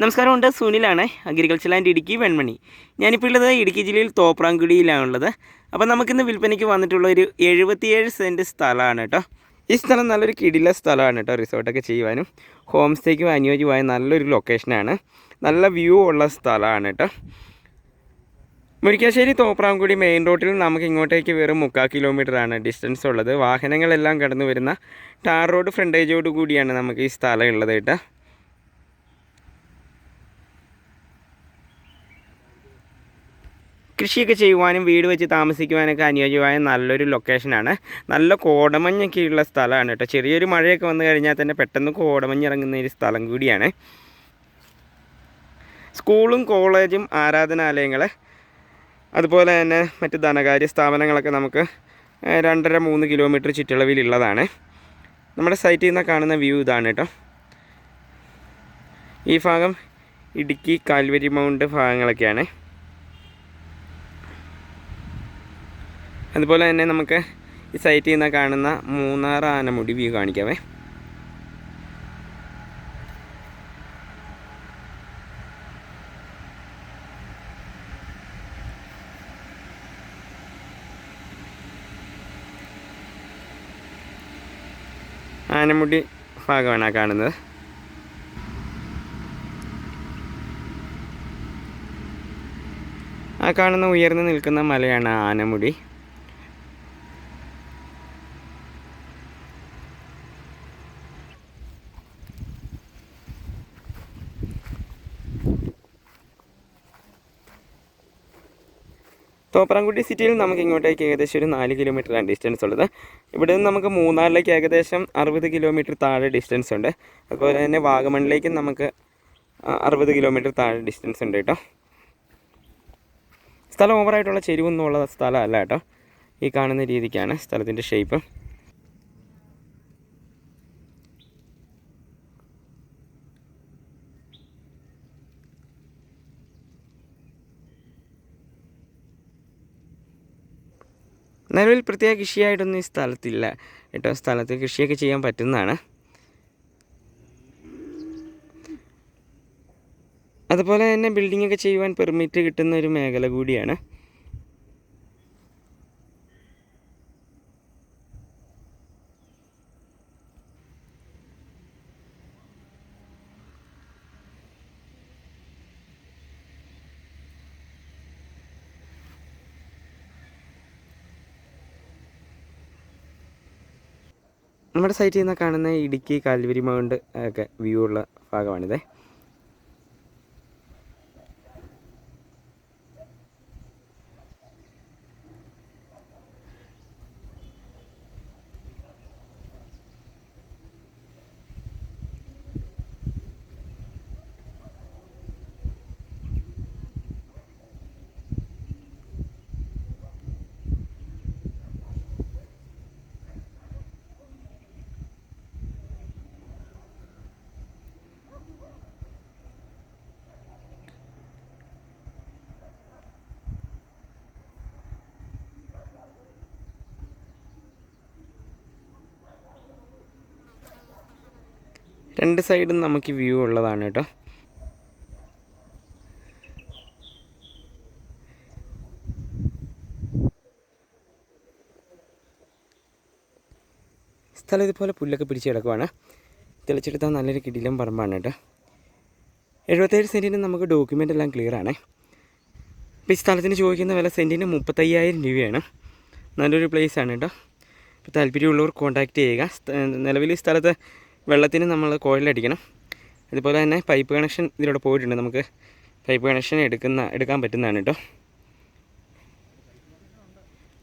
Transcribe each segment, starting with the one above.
നമസ്കാരം ഉണ്ട് സുനിലാണ് അഗ്രികൾച്ചർ ആൻഡ് ഇടുക്കി വെൺമണി. ഞാനിപ്പോൾ ഉള്ളത് ഇടുക്കി ജില്ലയിൽ തോപ്രാങ്കുടിയിലാണുള്ളത് അപ്പോൾ നമുക്കിന്ന് വിൽപ്പനയ്ക്ക് വന്നിട്ടുള്ള ഒരു എഴുപത്തിയേഴ് സെന്റ് സ്ഥലമാണ് കേട്ടോ ഈ സ്ഥലം നല്ലൊരു കിടില സ്ഥലമാണ് കേട്ടോ റിസോർട്ടൊക്കെ ചെയ്യുവാനും ഹോം സ്റ്റേക്കും അനുയോജ്യമായ നല്ലൊരു ലൊക്കേഷനാണ് നല്ല വ്യൂ ഉള്ള സ്ഥലമാണ് കേട്ടോ മുരിക്കാശ്ശേരി തോപ്രാംകുടി മെയിൻ റോഡിൽ നമുക്ക് ഇങ്ങോട്ടേക്ക് വെറും മുക്കാൽ കിലോമീറ്ററാണ് ഡിസ്റ്റൻസ് ഉള്ളത്. വാഹനങ്ങളെല്ലാം കടന്നു വരുന്ന ടാർ റോഡ് ഫ്രണ്ടേജോട് കൂടിയാണ് നമുക്ക് ഈ സ്ഥലം ഉള്ളത് കേട്ടോ. കൃഷിയൊക്കെ ചെയ്യുവാനും വീട് വെച്ച് താമസിക്കുവാനൊക്കെ അനുയോജ്യമായ നല്ലൊരു ലൊക്കേഷനാണ് നല്ല കോടമഞ്ഞൊക്കെയുള്ള സ്ഥലമാണ് കേട്ടോ. ചെറിയൊരു മഴയൊക്കെ വന്നു കഴിഞ്ഞാൽ തന്നെ പെട്ടെന്ന് കോടമഞ്ഞിറങ്ങുന്ന ഒരു സ്ഥലം കൂടിയാണ്. സ്കൂളും കോളേജും ആരാധനാലയങ്ങൾ അതുപോലെ തന്നെ മറ്റ് ധനകാര്യ സ്ഥാപനങ്ങളൊക്കെ നമുക്ക് രണ്ടര മൂന്ന് കിലോമീറ്റർ ചുറ്റളവിലുള്ളതാണ്. നമ്മുടെ സൈറ്റിൽ നിന്ന് കാണുന്ന വ്യൂ ഇതാണ് കേട്ടോ. ഈ ഭാഗം ഇടുക്കി കാൽവരി മൗണ്ട് ഭാഗങ്ങളൊക്കെയാണ്. അതുപോലെ തന്നെ നമുക്ക് ഈ സൈറ്റിൽ നിന്ന് കാണുന്ന മൂന്നാർ ആനമുടി വ്യൂ കാണിക്കാവേ ആനമുടി ഭാഗമാണ് ആ കാണുന്നത്. ആ കാണുന്ന ഉയർന്നു നിൽക്കുന്ന മലയാണ് ആനമുടി. തോപ്രാംകുടി സിറ്റിയിൽ നമുക്ക് ഇങ്ങോട്ടേക്ക് ഏകദേശം ഒരു നാല് കിലോമീറ്ററാണ് ഡിസ്റ്റൻസ് ഉള്ളത്. ഇവിടെ നിന്ന് നമുക്ക് മൂന്നാറിലേക്ക് ഏകദേശം അറുപത് കിലോമീറ്റർ താഴെ ഡിസ്റ്റൻസ് ഉണ്ട്. അതുപോലെ തന്നെ വാഗമണിലേക്കും നമുക്ക് അറുപത് കിലോമീറ്റർ താഴെ ഡിസ്റ്റൻസ് ഉണ്ട് കേട്ടോ. സ്ഥലം ഓവറായിട്ടുള്ള ചെരിവൊന്നും ഉള്ള സ്ഥലമല്ല കേട്ടോ. ഈ കാണുന്ന രീതിക്കാണ് സ്ഥലത്തിന്റെ ഷേപ്പ് നിലവിൽ പ്രത്യേക കൃഷിയായിട്ടൊന്നും ഈ സ്ഥലത്തില്ല. കേട്ടോ സ്ഥലത്ത് കൃഷിയൊക്കെ ചെയ്യാൻ പറ്റുന്നതാണ്. അതുപോലെ തന്നെ ബിൽഡിംഗ് ഒക്കെ ചെയ്യുവാൻ പെർമിറ്റ് കിട്ടുന്ന ഒരു മേഖല കൂടിയാണ്. നമ്മുടെ സൈറ്റിൽ നിന്ന് കാണുന്ന ഇടുക്കി കാൽവരി മൗണ്ട് ഒക്കെ വ്യൂ ഉള്ള ഭാഗമാണിത്. രണ്ട് സൈഡും നമുക്ക് വ്യൂ ഉള്ളതാണ് കേട്ടോ. സ്ഥലം ഇതുപോലെ പുല്ലൊക്കെ പിടിച്ച് കിടക്കുവാണ്. തെളിച്ചെടുത്താൽ നല്ലൊരു കിടിലം പറമ്പാണ് കേട്ടോ. എഴുപത്തേഴ് സെന്റിന് നമുക്ക് ഡോക്യുമെന്റ് എല്ലാം ക്ലിയർ ആണ്. ഇപ്പോൾ ഈ സ്ഥലത്തിന് ചോദിക്കുന്ന വില സെന്റിന് മുപ്പത്തയ്യായിരം രൂപയാണ്. നല്ലൊരു പ്ലേസ് ആണ് കേട്ടോ. ഇപ്പോൾ താല്പര്യമുള്ളവർ കോൺടാക്റ്റ് ചെയ്യുക. നിലവിൽ ഈ സ്ഥലത്ത് വെള്ളത്തിന് നമ്മൾ കോയിലടിക്കണം. അതുപോലെ തന്നെ പൈപ്പ് കണക്ഷൻ ഇതിലൂടെ പോയിട്ടുണ്ട്. നമുക്ക് പൈപ്പ് കണക്ഷൻ എടുക്കുന്ന എടുക്കാൻ പറ്റുന്നതാണ് കേട്ടോ.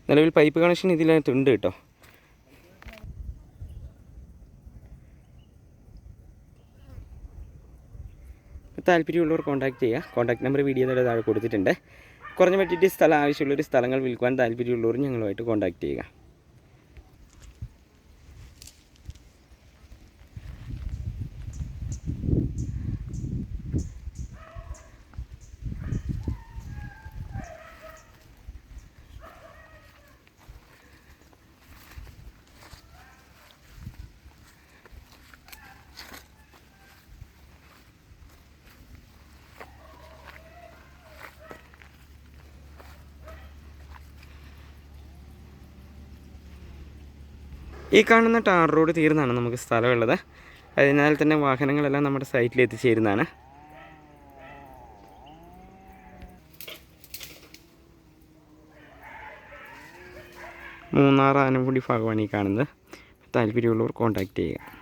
നിലവിൽ പൈപ്പ് കണക്ഷൻ ഇതിനകത്തുണ്ട് കേട്ടോ. താല്പര്യമുള്ളവർ കോൺടാക്ട് ചെയ്യുക. കോൺടാക്ട് നമ്പർ വീഡിയോയുടെ താഴെ കൊടുത്തിട്ടുണ്ട്. കുറഞ്ഞ പറ്റിയിട്ട് സ്ഥലം ആവശ്യമുള്ളൊരു സ്ഥലങ്ങൾ വിൽക്കുവാൻ താല്പര്യമുള്ളവർ ഞങ്ങളുമായിട്ട് കോൺടാക്ട് ചെയ്യുക. ഈ കാണുന്ന ടാർ റോഡ് തീർന്നാണ് നമുക്ക് സ്ഥലമുള്ളത്. അതിനാൽ തന്നെ വാഹനങ്ങളെല്ലാം നമ്മുടെ സൈറ്റിൽ എത്തിച്ചേരുന്നതാണ്. മൂന്നാർ ആനമുടി ഭാഗമാണ് ഈ കാണുന്നത്. താല്പര്യമുള്ളവർ കോൺടാക്റ്റ് ചെയ്യുക.